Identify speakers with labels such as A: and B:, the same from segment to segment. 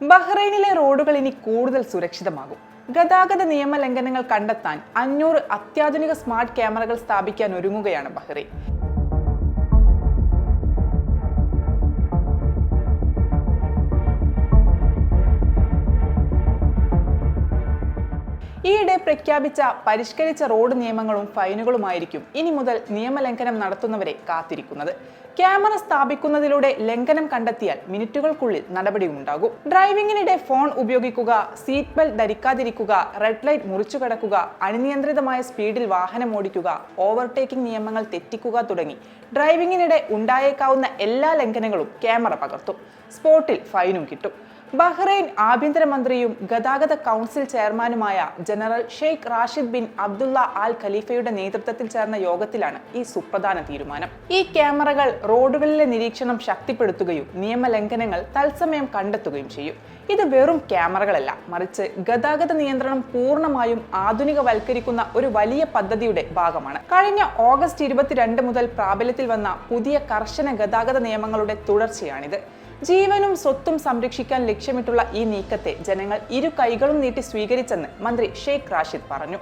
A: ബഹ്റൈനിലെ റോഡുകൾ ഇനി കൂടുതൽ സുരക്ഷിതമാകും. ഗതാഗത നിയമ ലംഘനങ്ങൾ കണ്ടെത്താൻ അഞ്ഞൂറ് അത്യാധുനിക സ്മാർട്ട് ക്യാമറകൾ സ്ഥാപിക്കാൻ ഒരുങ്ങുകയാണ് ബഹ്റൈൻ. ഈയിടെ പ്രഖ്യാപിച്ച പരിഷ്കരിച്ച റോഡ് നിയമങ്ങളും ഫൈനുകളുമായിരിക്കും ഇനി മുതൽ നിയമലംഘനം നടത്തുന്നവരെ കാത്തിരിക്കുന്നത്. ക്യാമറ സ്ഥാപിക്കുന്നതിലൂടെ ലംഘനം കണ്ടെത്തിയാൽ മിനിറ്റുകൾക്കുള്ളിൽ നടപടി ഉണ്ടാകും ഡ്രൈവിംഗിനിടെ ഫോൺ ഉപയോഗിക്കുക സീറ്റ് ബെൽറ്റ് ധരിക്കാതിരിക്കുക റെഡ് ലൈറ്റ് മുറിച്ചു കടക്കുക അനിയന്ത്രിതമായ സ്പീഡിൽ വാഹനം ഓടിക്കുക ഓവർടേക്കിംഗ് നിയമങ്ങൾ തെറ്റിക്കുക തുടങ്ങി ഡ്രൈവിംഗിനിടെ ഉണ്ടായേക്കാവുന്ന എല്ലാ ലംഘനങ്ങളും ക്യാമറ പകർത്തും. സ്പോട്ടിൽ ഫൈനും കിട്ടും. ബഹ്റൈൻ ആഭ്യന്തരമന്ത്രിയും ഗതാഗത കൗൺസിൽ ചെയർമാനുമായ general Sheikh Rashid bin Abdullah Al ഖലീഫയുടെ നേതൃത്വത്തിൽ ചേർന്ന യോഗത്തിലാണ് ഈ സുപ്രധാന തീരുമാനം. ഈ ക്യാമറകൾ റോഡുകളിലെ നിരീക്ഷണം ശക്തിപ്പെടുത്തുകയും നിയമലംഘനങ്ങൾ തത്സമയം കണ്ടെത്തുകയും ചെയ്യും. ഇത് വെറും ക്യാമറകളല്ല മറിച്ച് ഗതാഗത നിയന്ത്രണം പൂർണമായും ആധുനികവൽക്കരിക്കുന്ന ഒരു വലിയ പദ്ധതിയുടെ ഭാഗമാണ്. കഴിഞ്ഞ ഓഗസ്റ്റ് ഇരുപത്തിരണ്ട് മുതൽ പ്രാബല്യത്തിൽ വന്ന പുതിയ കർശന ഗതാഗത നിയമങ്ങളുടെ തുടർച്ചയാണിത്. ജീവനും സ്വത്തും സംരക്ഷിക്കാൻ ലക്ഷ്യമിട്ടുള്ള ഈ നീക്കത്തെ ജനങ്ങൾ ഇരു കൈകളും നീട്ടി സ്വീകരിച്ചെന്ന് മന്ത്രി ഷെയ്ഖ് റാഷിദ് പറഞ്ഞു.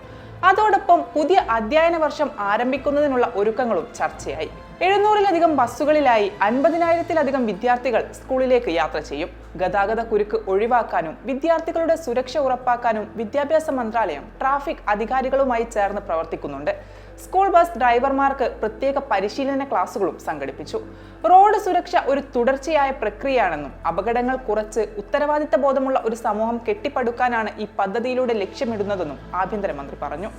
A: അതോടൊപ്പം പുതിയ അധ്യയന വർഷം ആരംഭിക്കുന്നതിനുള്ള ഒരുക്കങ്ങളും ചർച്ചയായി. എഴുന്നൂറിലധികം ബസ്സുകളിലായി അൻപതിനായിരത്തിലധികം വിദ്യാർത്ഥികൾ സ്കൂളിലേക്ക് യാത്ര ചെയ്യും. ഗതാഗത കുരുക്ക് ഒഴിവാക്കാനും വിദ്യാർത്ഥികളുടെ സുരക്ഷ ഉറപ്പാക്കാനും വിദ്യാഭ്യാസ മന്ത്രാലയം ട്രാഫിക് അധികാരികളുമായി ചേർന്ന് പ്രവർത്തിക്കുന്നുണ്ട്. സ്കൂൾ ബസ് ഡ്രൈവർമാർക്ക് പ്രത്യേക പരിശീലന ക്ലാസുകളും സംഘടിപ്പിച്ചു. റോഡ് സുരക്ഷ ഒരു തുടർച്ചയായ പ്രക്രിയയാണെന്നും അപകടങ്ങൾ കുറച്ച് ഉത്തരവാദിത്ത ബോധമുള്ള ഒരു സമൂഹം കെട്ടിപ്പടുക്കാനാണ് ഈ പദ്ധതിയിലൂടെ ലക്ഷ്യമിടുന്നതെന്നും ആഭ്യന്തരമന്ത്രി പറഞ്ഞു.